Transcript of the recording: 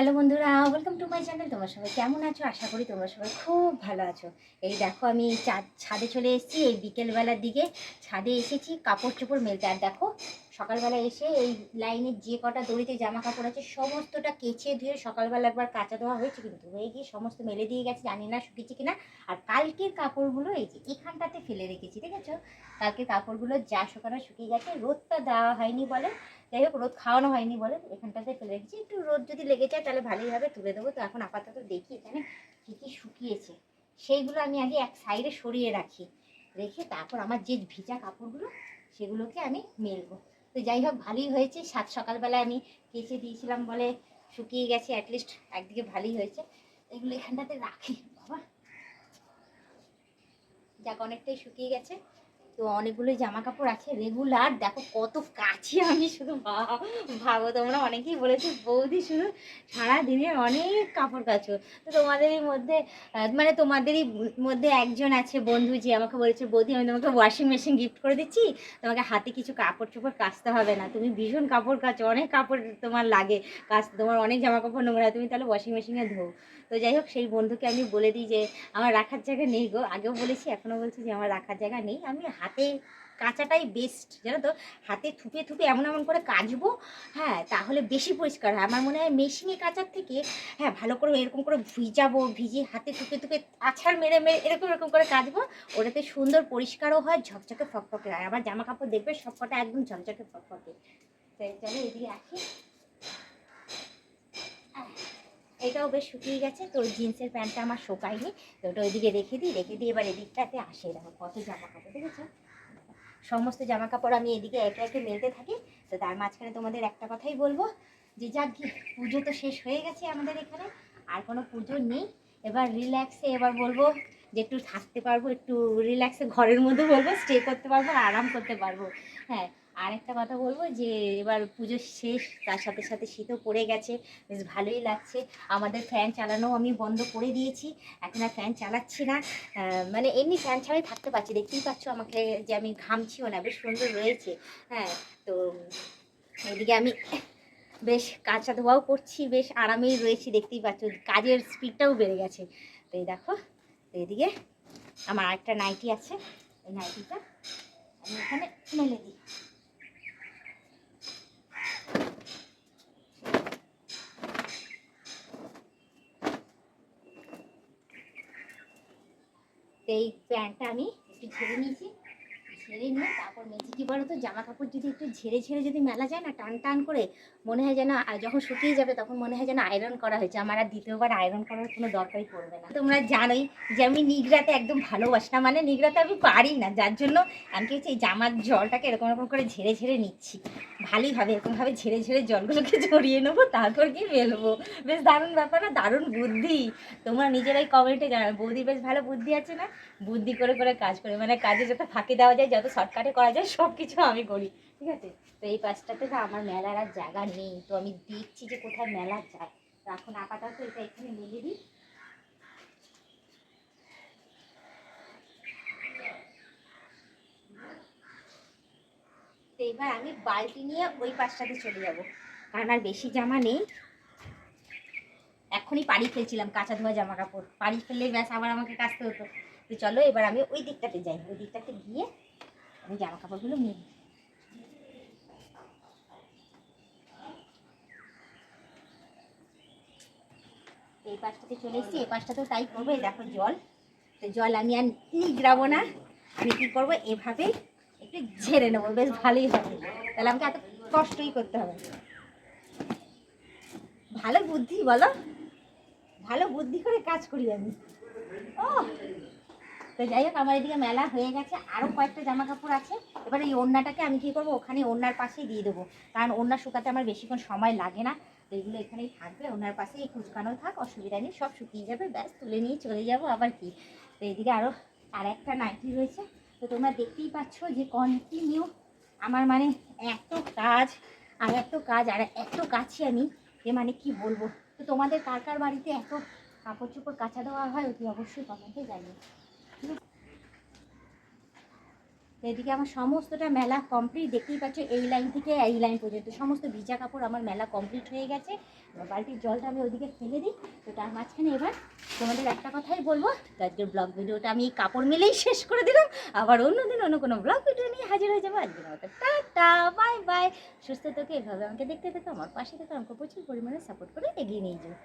Hello বন্ধুরা welcome to my channel তোমার সবাই কেমন আছো? আশা করি তোমরা সবাই খুব ভালো আছো। এই দেখো, আমি ছাদে চলে এসেছি। এই বিকেলবেলার দিকে ছাদে এসেছি, কাপড় চোপড় মেলতে। আর দেখো, সকালবেলা এসে এই লাইনের যে কটা দড়িতে জামা কাপড় আছে, সমস্তটা কেচে ধুয়ে সকালবেলা একবার কাঁচা ধোয়া হয়েছে, কিন্তু হয়ে গিয়ে সমস্ত মেলে দিয়ে গেছে। জানি না শুকিয়েছে কিনা। আর কালকের কাপড়গুলো এই যে এখানটাতে ফেলে রেখেছি, ঠিক আছে? কালকের কাপড়গুলো যা শুকানো শুকিয়ে গেছে, রোদটা দেওয়া হয়নি বলে, যাই হোক, রোদ খাওয়ানো হয়নি বলে এখানটাতে ফেলে রেখেছি। একটু রোদ যদি লেগে যায় তাহলে ভালোই হবে, তুলে দেবো। তো এখন আপাতত দেখি এখানে কী কী শুকিয়েছে। সেইগুলো আমি আগে এক সাইডে সরিয়ে রাখি, রেখে তারপর আমার যে ভিজা কাপড়গুলো, সেগুলোকে আমি মেলবো। তো যাই হোক, ভালোই হয়েছে। সাত সকালবেলা আমি কেচে দিয়েছিলাম বলে শুকিয়ে গেছে অ্যাটলিস্ট একদিকে ভালোই হয়েছে। এগুলো এখানটাতে রাখি। যাক অনেকটাই শুকিয়ে গেছে। তো অনেকগুলো জামা কাপড় আছে রেগুলার দেখো কত কাছে আমি শুধু ভাবো, তোমরা অনেকেই বলেছ, বৌদি, শুধু সারাদিনে অনেক কাপড় কাচো। তো তোমাদেরই মধ্যে মানে তোমাদেরই মধ্যে একজন আছে বন্ধু যে আমাকে বলেছে, বৌদি, আমি তোমাকে ওয়াশিং মেশিন গিফট করে দিচ্ছি। তোমাকে হাতে কিছু কাপড় চোপড় কাচতে হবে না। তুমি ভীষণ কাপড় কাচো, অনেক কাপড় তোমার লাগে। কাচতে তোমার অনেক জামা কাপড় নোংরা তুমি তাহলে ওয়াশিং মেশিনে ধো। তো যাই হোক, সেই বন্ধুকে আমি বলে দিই যে, আমার রাখার জায়গা নেই গো। আগেও বলেছি, এখনও বলছি যে, আমার রাখার জায়গা নেই। আমি হাতে কাঁচাটাই বেস্ট জানো তো? হাতে থুপে থুপে এমন এমন করে কাচবো হ্যাঁ তাহলে বেশি পরিষ্কার হয়। আমার মনে হয় মেশিনে কাচার থেকে হ্যাঁ ভালো করে এরকম করে ভিজাবো, ভিজিয়ে হাতে থুপে থুপে আছাড় মেরে মেরে এরকম এরকম করে কাচবো, ওটাতে সুন্দর পরিষ্কারও হয়, ঝকঝকে ফকফকে হয়। আমার জামা কাপড় দেখবে সবকটা একদম ঝকঝকে ফকফকে। তাই চলো এদিকে আসি। এটাও বেশ শুকিয়ে গেছে, তো ওই জিন্সের প্যান্টটা আমার শোকায়নি, তো ওটা ওইদিকে রেখে দিই, রেখে দিয়ে এবার এদিকটাতে আসে, দেখো কত জামা কাপড় দেখেছ? সমস্ত জামা কাপড় আমি এদিকে একে একে মেলতে থাকি, তো তার মাঝখানে তোমাদের একটা কথাই বলব, যে যাক পুজো তো শেষ হয়ে গেছে আমাদের এখানে, আর কোনো পুজো নেই, এবার রিল্যাক্সে এবার বলব যে একটু থাকতে পারব, একটু রিল্যাক্সে ঘরের মধ্যে বলব স্টে করতে পারব আর আরাম করতে পারব হ্যাঁ আর একটা কথা বলব যে, এবার পুজো শেষ, তার সাথে সাথে শীতও পড়ে গেছে, বেশ ভালোই লাগছে। আমাদের ফ্যান চালানো আমি বন্ধ করে দিয়েছি। এখন আর ফ্যান চালাচ্ছি না। মানে এমনি ফ্যান ছাড়াই থাকতে পারছি। দেখতেই পাচ্ছ আমাকে যে আমি ঘামছিও না, বেশ সুন্দর রয়েছে। হ্যাঁ তো এদিকে আমি বেশ কাঁচা ধোয়াও করছি, বেশ আরামেই রয়েছি, দেখতেই পাচ্ছ। কাজের স্পিডটাও বেড়ে গেছে। তো এই দেখো, তো এদিকে আমার আরেকটা নাইটি আছে। এই নাইটিটা আমি এখানে মেলে দিই। তো এই প্যান্টটা আমি একটু ঝেড়ে নিয়েছি, ঝেড়ে নিয়ে তারপর মেঝে কী বলো তো জামা কাপড় যদি একটু ঝেড়ে ঝেড়ে যদি মেলা যায় না, টান টান করে, মনে হয় যেন যখন শুকিয়ে যাবে তখন মনে হয় যেন আয়রন করা হয়েছে। আমার আর দ্বিতীয়বার আয়রন করার কোনো দরকারই পড়বে না। তোমরা জানোই যে আমি নিগড়াতে একদম ভালোবাসি না মানে নিগড়াতে আমি পারি না। যার জন্য আমি কি হচ্ছে এই জামার জলটাকে এরকম এরকম করে ঝেড়ে ঝেড়ে নিচ্ছি। ভালোই হবে এরকমভাবে ঝেড়ে ঝেড়ে জলগুলোকে ঝরিয়ে নেব, তারপর কি মেলবো। বেশ দারুণ ব্যাপার না? দারুণ বুদ্ধি। তোমরা নিজেরাই কমেন্টে জানাবে। বৌদি বেশ ভালো বুদ্ধি আছে না? বুদ্ধি করে করে কাজ করে মানে কাজে যত ফাঁকি দেওয়া যায়, যত শর্টকাটে করা যায় সব কিছু আমি করি, ঠিক আছে? তো এই পাশটাতে না আমার মেলার আর জায়গা নেই। তো আমি দেখছি যে কোথায় মেলা যায়। তো এখন আপাতত এটা এখানে মেলে দিই। এবার আমি বালতি নিয়ে ওই পাশটাতে চলে যাব। কারণ আর বেশি জামা নেই। এখনই পাড়ি ফেলছিলাম কাঁচা ধোয়া জামা কাপড় পাড়ি ফেললেই ব্যাস আবার আমাকে কাচতে হতো। তো চলো এবার আমি ওই দিকটাতে যাই। ওই দিকটাতে গিয়ে আমি জামা কাপড়গুলো নিই। এই পাশটাতে চলে এসেছি। এই পাশটাতেও তাই করব। দেখো জল। তো জল আমি আর নিগড়াবো না। আমি কী করব? এভাবে একটু ঝেড়ে নেব, বেশ ভালোই হবে। তাহলে আমাকে এত কষ্টই করতে হবে। ভালো বুদ্ধি, বলো। ভালো বুদ্ধি করে কাজ করি আমি। ও তো যাই হোক, আমার এদিকে মেলা হয়ে গেছে। আরও কয়েকটা জামা কাপড় আছে। এবার এই ওড়নাটাকে আমি কী করব, ওখানে ওড়নার পাশেই দিয়ে দেবো। কারণ ওড়না শুকাতে আমার বেশিক্ষণ সময় লাগে না। তো এগুলো এখানেই থাকবে। ওনার পাশেই কুচকানো থাক, অসুবিধা নেই। সব শুকিয়ে যাবে। ব্যাস, তুলে নিয়ে চলে যাব আবার কি। তো এদিকে আরও আর একটা নাইটি রয়েছে। তো তোমরা দেখতেই পাচ্ছ যে কন্টিনিউ আমার মানে এত কাজ, আর এত কাজ, আর এত কাছে আমি যে মানে কি বলব? তো তোমাদের কার কার বাড়িতে এত কাপড় চোপড় কাঁচা দেওয়া হয় অতি অবশ্যই কমেন্টে জানিও তো এদিকে আমার সমস্তটা মেলা কমপ্লিট দেখতেই পাচ্ছ, এই লাইন থেকে এই লাইন পর্যন্ত। সমস্ত ভিজা কাপড় আমার মেলা কমপ্লিট হয়ে গেছে। বালতির জলটা আমি ওদিকে ফেলে দিই। তো তার মাঝখানে এবার তোমাদের একটা কথাই বলব আজকের ব্লগ ভিডিওটা আমি কাপড় মেলেই শেষ করে দিলাম। আবার অন্যদিন অন্য কোনো ব্লগ ভিডিও নিয়ে হাজির হয়ে যাব। আজকের মতো টাটা বাই বাই সুস্থ থেকে, এভাবে আমাকে দেখতে থেকো, আমার পাশে থেকে, আমাকে প্রচুর পরিমাণে সাপোর্ট করে এগিয়ে নিয়ে যাও।